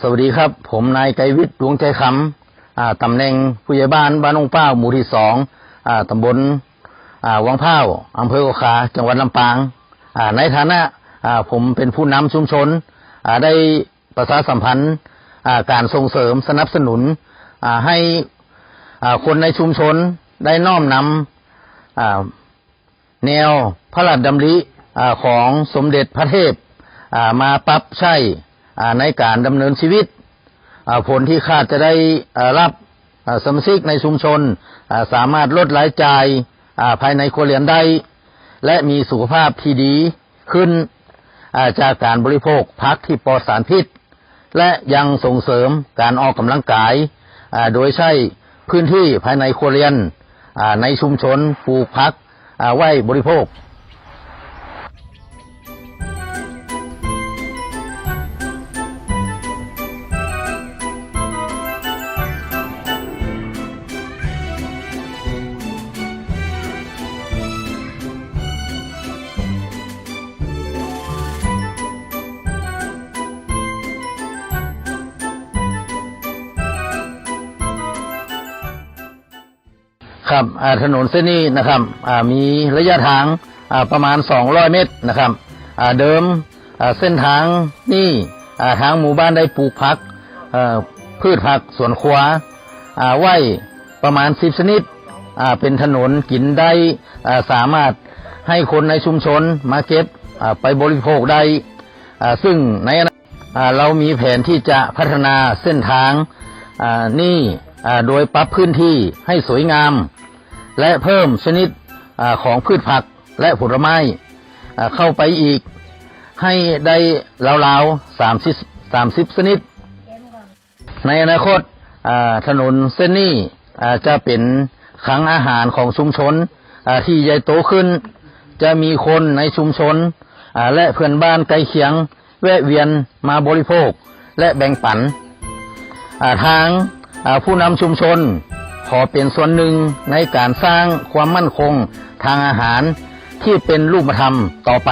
สวัสดีครับ ผมนายไกวิทย์ดวงใจคำอ่าตำแหน่งผู้ใหญ่บ้านบ้านองเป้าหมู่ที่สองอ่าตำบลวังเพ้าอำเภอโอคาจังหวัดลำปางในฐานะผมเป็นผู้นำชุมชนได้ประชาสัมพันธ์การส่งเสริมสนับสนุนให้คนในชุมชนได้น้อมนำอ่าแนวพระราชดำริอของสมเด็จพระเทพมาปรับใช้ ในการดำเนินชีวิต ผลที่คาดจะได้รับสมาชิกในชุมชน สามารถลดรายจ่ายภายในครัวเรือนได้ และมีสุขภาพที่ดีขึ้นจากการบริโภคพักที่ปลอดสารพิษ และยังส่งเสริมการออกกำลังกาย โดยใช้พื้นที่ภายในครัวเรือนในชุมชนปลูกพักไว้บริโภค ครับถนนเส้นนี้นะครับมีระยะทางประมาณ 200 เมตรนะครับเดิมเส้นทางนี่ทางหมู่บ้านได้ปลูกผักพืชผักสวนครัวอ่าไว้ประมาณ 10 ชนิดเป็นถนนกินได้สามารถให้คนในชุมชนมาเก็บไปบริโภคได้ซึ่งในอนาคตเรามีแผนที่จะพัฒนาเส้นทางนี่โดยปรับพื้นที่ให้สวยงาม และเพิ่มชนิดของพืชผักและผลไม้เข้าไปอีกให้ได้ราวๆสามสิบสามสิบชนิด ในอนาคตถนนเส้นนี้อ่จะเป็นคลังอาหารของชุมชนที่ใหญ่โตขึ้น จะมีคนในชุมชนและเพื่อนบ้านใกล้เคียง แวะเวียนมาบริโภคและแบ่งปันทางผู้นำชุมชน เป็นส่วนหนึ่งในการสร้างความมั่นคงทางอาหารที่เป็นรูปธรรมต่อไป